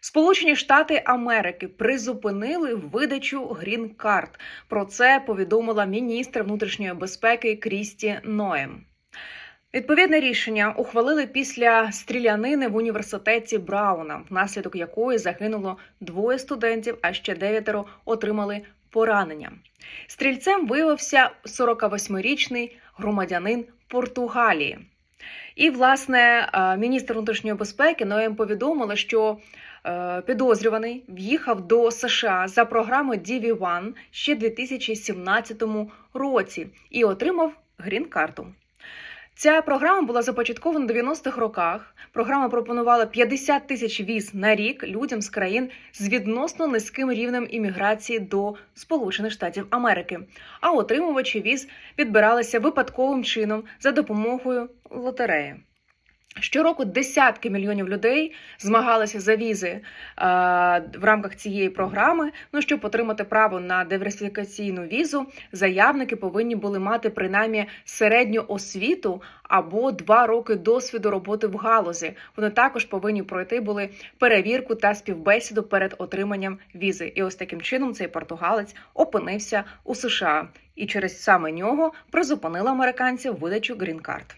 Сполучені Штати Америки призупинили видачу грін-карт. Про це повідомила міністр внутрішньої безпеки Крісті Ноєм. Відповідне рішення ухвалили після стрілянини в університеті Брауна, внаслідок якої загинуло двоє студентів, а ще дев'ятеро отримали поранення. Стрільцем виявився 48-річний громадянин Португалії. І, власне, е, міністр внутрішньої безпеки Ноєм повідомила, що е, підозрюваний в'їхав до США за програмою DV1 ще в 2017 році і отримав грін-карту. Ця програма була започаткована в 90-х роках. Програма пропонувала 50 тисяч віз на рік людям з країн з відносно низьким рівнем імміграції до Сполучених Штатів Америки. А отримувачі віз підбиралися випадковим чином за допомогою лотереї. Щороку десятки мільйонів людей змагалися за візи е, в рамках цієї програми. Ну щоб отримати право на диверсифікаційну візу, заявники повинні були мати принаймні середню освіту або два роки досвіду роботи в галузі. Вони також повинні пройти були перевірку та співбесіду перед отриманням візи. І ось таким чином цей португалець опинився у США, і через саме нього призупинили американців видачу грін-карт.